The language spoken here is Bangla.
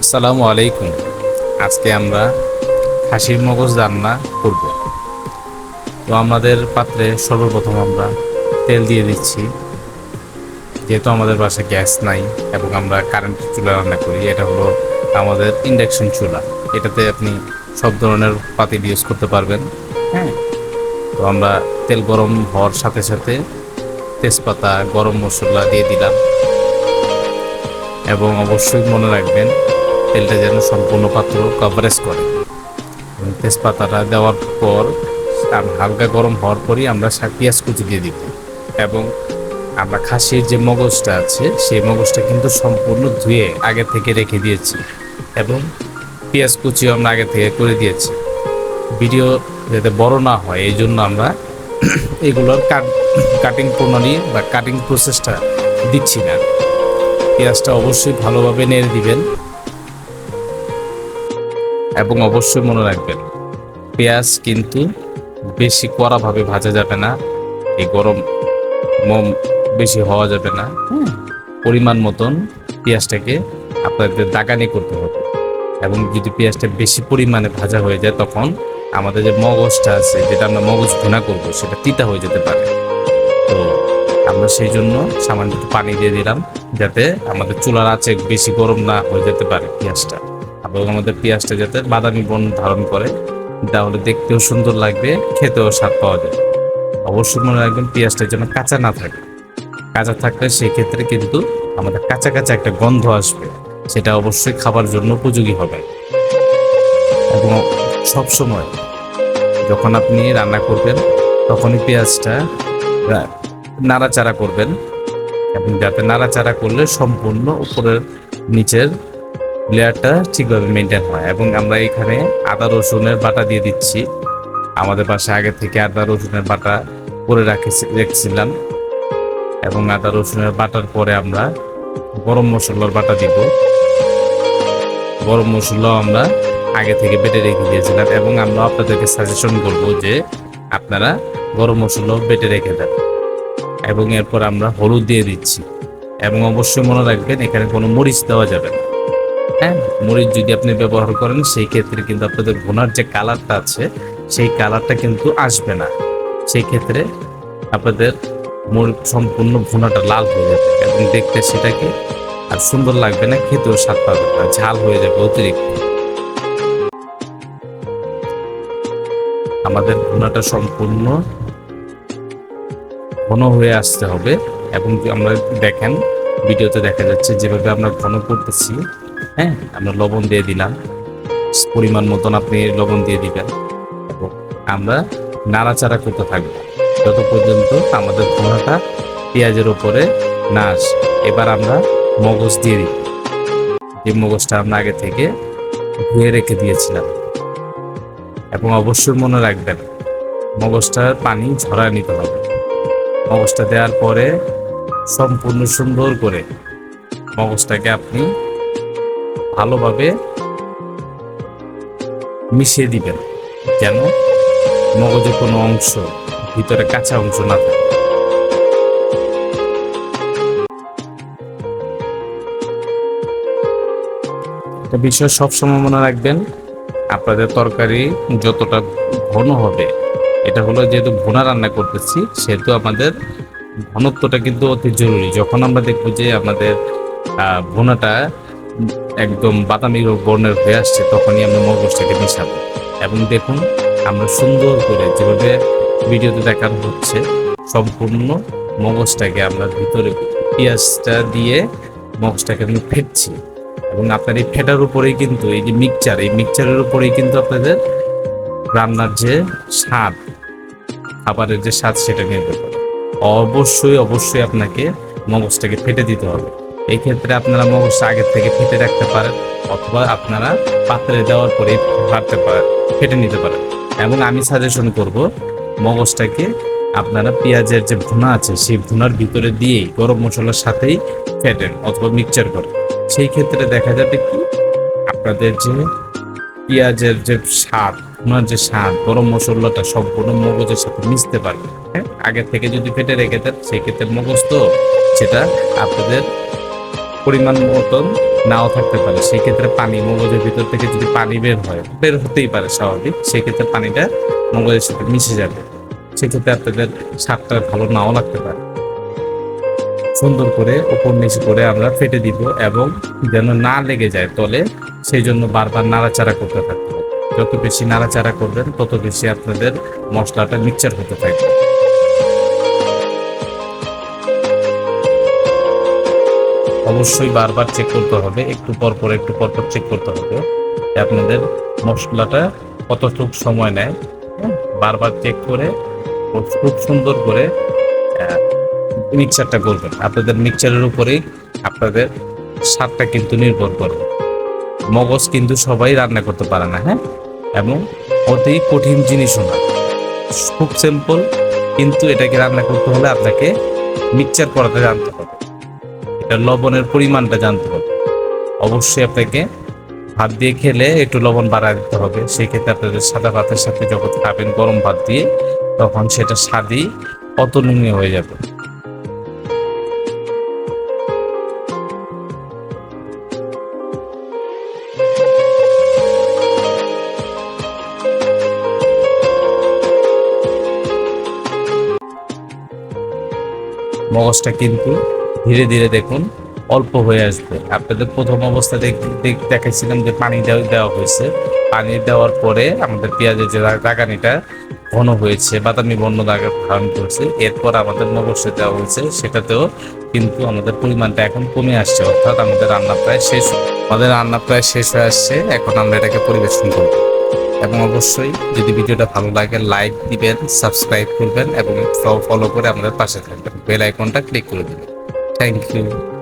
আসসালামু আলাইকুম। আজকে আমরা খাসির মগজ রান্না করব। তো আমাদের পাত্রে সর্বপ্রথম আমরা তেল দিয়ে দিচ্ছি। যেহেতু আমাদের বাসায় গ্যাস নাই এবং আমরা কারেন্টের চুলা রান্না করি, এটা হলো আমাদের ইন্ডাকশন চুলা। এটাতে আপনি সব ধরনের পাতিল ইউজ করতে পারবেন। হ্যাঁ? তো আমরা তেল গরম হওয়ার সাথে সাথে তেজপাতা, গরম মশলা দিয়ে দিলাম। এবং অবশ্যই মনে রাখবেন, তেলটা যেন সম্পূর্ণ পাত্র কভারেজ করে। এবং তেজপাতাটা দেওয়ার পর হালকা গরম হওয়ার পরই আমরা পেঁয়াজ কুচি দিয়ে দিব। এবং আমরা খাসির যে মগজটা আছে, সেই মগজটা কিন্তু সম্পূর্ণ ধুয়ে আগে থেকে রেখে দিয়েছি। এবং পেঁয়াজ কুচিও আমরা আগে থেকে করে দিয়েছি। ভিডিও যাতে বড় না হয়, এই জন্য আমরা এগুলোর কাট কাটিং প্রণালী বা কাটিং প্রসেসটা দিচ্ছি না। পেঁয়াজটা অবশ্যই ভালোভাবে নেড়ে দিবেন। এবং অবশ্যই মনে রাখবেন পেঁয়াজ কিন্তু বেশি কড়াভাবে ভাজা যাবে না এই গরম মোম বেশি হওয়া যাবে না। পরিমাণ মতন পেঁয়াজটাকে আপনাদের দাগানি করতে হবে। এবং যদি পেঁয়াজটা বেশি পরিমাণে ভাজা হয়ে যায় তখন আমাদের যে মগজটা আছে যেটা আমরা মগজ ভুনা করব সেটা তিতা হয়ে যেতে পারে। তো আমরা সেই জন্য সামান্য একটু পানি দিয়ে দিলাম, যাতে আমাদের চুলার আঁচে বেশি গরম না হয়ে যেতে পারে পেঁয়াজটা। এবং আমাদের পেঁয়াজটা যাতে বাদামি বন ধারণ করে, তাহলে দেখতেও সুন্দর লাগবে, খেতেও স্বাদ পাওয়া যায়। অবশ্যই মনে রাখবেন পেঁয়াজটা যেন কাঁচা না থাকে। কাঁচা থাকলে সেই ক্ষেত্রে কিন্তু আমাদের কাঁচা কাঁচা একটা গন্ধ আসবে, সেটা অবশ্যই খাবার জন্য উপযোগী হবে। এবং সব সময় যখন আপনি রান্না করবেন, তখনই পেঁয়াজটা নাড়াচাড়া করবেন। এবং যাতে নাড়াচাড়া করলে সম্পূর্ণ উপরের নিচের লেয়ারটা ঠিকভাবে মেনটেন হয়। এবং আমরা এখানে আদা রসুনের বাটা দিয়ে দিচ্ছি। আমাদের পাশে আগে থেকে আদা রসুনের বাটা করে রাখেছি রেখেছিলাম। এবং আদা রসুনের বাটার পরে আমরা গরম মশলার বাটা দিব। গরম মশলাও আমরা আগে থেকে বেটে রেখে দিয়েছিলাম। এবং আমরা আপনাদেরকে সাজেশন করব যে আপনারা গরম মশলাও বেটে রেখে দেন। এবং এরপর আমরা হলুদ দিয়ে দিচ্ছি। এবং অবশ্যই মনে রাখবেন, এখানে কোনো মরিচ দেওয়া যাবে না। হ্যাঁ মরিচ যদি আপনি ব্যবহার করেন, সেই ক্ষেত্রে কিন্তু আপনাদের ভুনার যে কালারটা আছে, সেই কালারটা কিন্তু আসবে না। সেই ক্ষেত্রে আপনাদের সম্পূর্ণ ভুনাটা লাল হয়ে যাবে এবং দেখতে সেটাকে আর সুন্দর লাগবে না, খেতেও স্বাদ পাবে না, ঝাল হয়ে যাবে অতিরিক্ত। আমাদের ভুনাটা সম্পূর্ণ ঘন হয়ে আসতে হবে এবং আমরা দেখেন, ভিডিওতে দেখা যাচ্ছে যেভাবে আমরা ঘন করতেছি হ্যাঁ আমরা লবণ দিয়ে দিলাম। পরিমাণ মতন আপনি লবণ দিয়ে দিবেন। এবং আমরা নাড়াচাড়া করতে থাকব। যত পর্যন্ত আমাদের ঘোড়াটা পেঁয়াজের উপরে না আসে, এবার আমরা মগজ দিয়ে দিই। যে মগজটা আমরা আগে থেকে ধুয়ে রেখে দিয়েছিলাম। এবং অবশ্যই মনে রাখবেন, মগজটার পানি ঝরা নিতে হবে। মগজটা দেওয়ার পরে সম্পূর্ণ সুন্দর করে মগজটাকে আপনি ভালোভাবে মিশিয়ে দিবেন, যেন মগজের কোনো অংশ ভিতরে কাঁচা অংশ না থাকে। বিষয় সবসময় মনে রাখবেন, আপনাদের তরকারি যতটা ঘন হবে এটা হলো যেহেতু ভুনা রান্না করতেছি, সেহেতু আমাদের ঘনত্বটা কিন্তু অতি জরুরি। যখন আমরা দেখব যে আমাদের ভুনাটা একদম বাদামি বর্ণের হয়ে আসছে, তখনই আমরা মগজটাকে মিশাবো। এবং দেখুন, আমরা সুন্দর করে যেভাবে ভিডিওতে দেখানো হচ্ছে, সম্পূর্ণ মগজটাকে আমরা ভিতরে পেঁয়াজটা দিয়ে মগজটাকে আমি ফেটছি। এবং আপনার এই ফেটার উপরেই কিন্তু এই যে মিক্সচার এই মিক্সচারের উপরেই কিন্তু আপনাদের রান্নার যে স্বাদ খাবারের যে স্বাদ সেটা নিয়ে করে অবশ্যই অবশ্যই আপনাকে মগজটাকে ফেটে দিতে হবে। এই ক্ষেত্রে আপনারা মগজটা আগে থেকে ফেটে রাখতে পারেন অথবা আপনারা পাত্রে দেওয়ার পরে পারতে পারেন, ফেটে নিতে পারেন। এবং আমি সাজেশন করব, মগজটাকে আপনারা পেঁয়াজের যে ভুনা আছে, সেই ভুনার ভিতরে দিয়েই গরম মশলার সাথেই ফেটেন অথবা মিক্সচার করেন। সেই ক্ষেত্রে দেখা যাবে কি, আপনাদের যে পেঁয়াজের যে স্বাদ ভুনার যে স্বাদ, গরম মশলাটা সম্পূর্ণ মগজের সাথে মিশতে পারবে। হ্যাঁ? আগে থেকে যদি ফেটে রেখে দেন, সেক্ষেত্রে মগজ তো সেটা আপনাদের পরিমাণ মতন নাও থাকতে পারে। সেই ক্ষেত্রে পানি, মগজের ভিতর থেকে যদি পানি বের হয়, বের হতেই পারে স্বাভাবিক, সেক্ষেত্রে পানিটা মগজের সাথে মিশে যাবে। সেক্ষেত্রে আপনাদের স্বাদটা ভালো নাও লাগতে পারে। সুন্দর করে ওপর নিচে করে আমরা ফেটে দিব এবং যেন না লেগে যায় তলে, সেই জন্য বারবার নাড়াচাড়া করতে থাকতে হবে যত বেশি নাড়াচাড়া করবেন, তত বেশি আপনাদের মশলাটা মিক্সচার হতে থাকবে অবশ্যই বারবার চেক করতে হবে, একটু পর পর, একটু পর পর চেক করতে হবে আপনাদের মশলাটা কতটুক সময় নেয় হ্যাঁ? বারবার চেক করে, খুব সুন্দর করে মিক্সচারটা করবেন। আপনাদের মিক্সচারের উপরেই আপনাদের স্বাদটা কিন্তু নির্ভর করবে। মগজ কিন্তু সবাই রান্না করতে পারে না হ্যাঁ? এবং অতি কঠিন জিনিসও না। খুব সিম্পল কিন্তু এটাকে রান্না করতে হলে আপনাকে মিক্সচার করাতে জানতে হবে। এটা লবণের পরিমাণটা জানতে হবে। অবশ্যই আপনাকে ভাত দিয়ে খেলে একটু লবণ বাড়ায় দিতে হবে। সেই ক্ষেত্রে আপনাদের সাদা ভাতের সাথে যখন খাবেন, গরম ভাত দিয়ে, তখন সেটা স্বাদই অতুলনীয় হয়ে যাবে। মগজটা কিন্তু ধীরে ধীরে দেখুন অল্প হয়ে আসবে। আপনাদের প্রথম অবস্থা দেখ- দেখ- দেখাইছিলাম যে পানি দেওয়া হয়েছে। পানি দেওয়ার পরে আমাদের পেঁয়াজের যে দাগানিটা ঘন হয়েছে, বাদামি বন্য দাগা ধারণ করছে। এরপর আমাদের মগজে দেওয়া হয়েছে, সেটাতেও কিন্তু আমাদের পরিমাণটা এখন কমে আসছে। অর্থাৎ আমাদের রান্না প্রায় শেষ আমাদের রান্না প্রায় শেষ হয়ে আসছে। এখন আমরা এটাকে পরিবেশন করব। এবং অবশ্যই যদি ভিডিওটা ভালো লাগে লাইক দিবেন সাবস্ক্রাইব করবেন এবং ফলো করে আমাদের পাশে থাকবেন। বেল আইকনটা ক্লিক করে দিবেন। Thank you